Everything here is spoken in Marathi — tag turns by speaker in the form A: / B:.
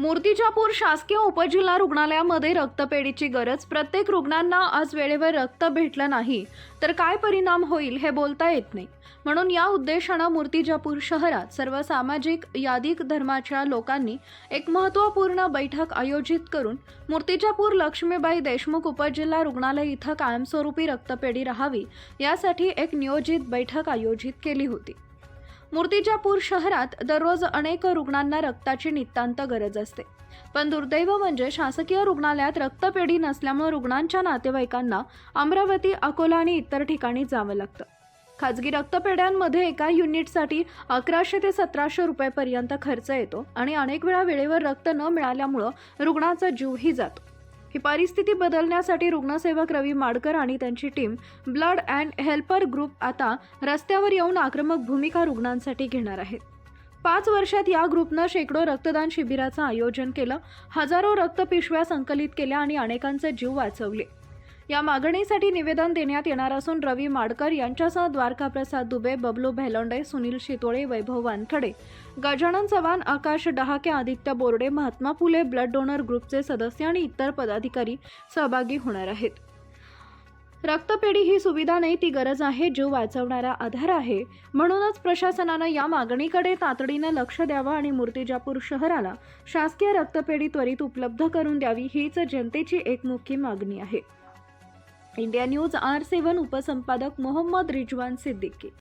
A: मूर्तिजापूर शासकीय उपजिल्हा रुग्णालयामध्ये रक्तपेढीची गरज. प्रत्येक रुग्णांना आज वेळेवर रक्त भेटलं नाही. तर काय परिणाम होईल हे बोलता येत नाही. म्हणून या उद्देशानं मूर्तिजापूर शहरात सर्व सामाजिक यादिक धर्माच्या लोकांनी एक महत्त्वपूर्ण बैठक आयोजित करून मूर्तिजापूर लक्ष्मीबाई देशमुख उपजिल्हा रुग्णालय इथं कायमस्वरूपी रक्तपेढी राहावी यासाठी एक नियोजित बैठक आयोजित केली होती. मूर्तिजापूर शहरात दररोज अनेक रुग्णांना रक्ताची नितांत गरज असते. पण दुर्दैव म्हणजे शासकीय रुग्णालयात रक्तपेढी नसल्यामुळे रुग्णांच्या नातेवाईकांना अमरावती अकोला आणि इतर ठिकाणी जावं लागतं. खाजगी रक्तपेढ्यांमध्ये एका युनिटसाठी अकराशे ते सतराशे रुपयापर्यंत खर्च येतो आणि अनेक वेळा वेळेवर रक्त न मिळाल्यामुळं रुग्णाचा जीवही जातो. ही परिस्थिती बदलण्यासाठी रुग्णसेवक रवी माडकर आणि त्यांची team blood and helper group आता रस्त्यावर येऊन आक्रमक भूमिका रुग्णांसाठी घेणार आहेत. पाच वर्षात या ग्रुपनं शेकडो रक्तदान शिबिराचं आयोजन केलं हजारो रक्तपिशव्या संकलित केल्या आणि अनेकांचे जीव वाचवले. या मागणीसाठी निवेदन देण्यात येणार असून रवी माडकर यांच्यासह द्वारकाप्रसाद दुबे बबलू भेलोंडे सुनील शितोळे वैभव वानखडे गजानन चव्हाण आकाश डहाके आदित्य बोर्डे महात्मा फुले ब्लड डोनर ग्रुपचे सदस्य आणि इतर पदाधिकारी सहभागी होणार आहेत. रक्तपेढी ही सुविधा नाही ती गरज आहे जीव वाचवणारा आधार आहे. म्हणूनच प्रशासनानं या मागणीकडे तातडीनं लक्ष द्यावं आणि मूर्तिजापूर शहराला शासकीय रक्तपेढी त्वरित उपलब्ध करून द्यावी हीच जनतेची एक मुख्य मागणी आहे. इंडिया न्यूज आर सेव्हन उपसंपादक मोहम्मद रिजवान सिद्दीकी.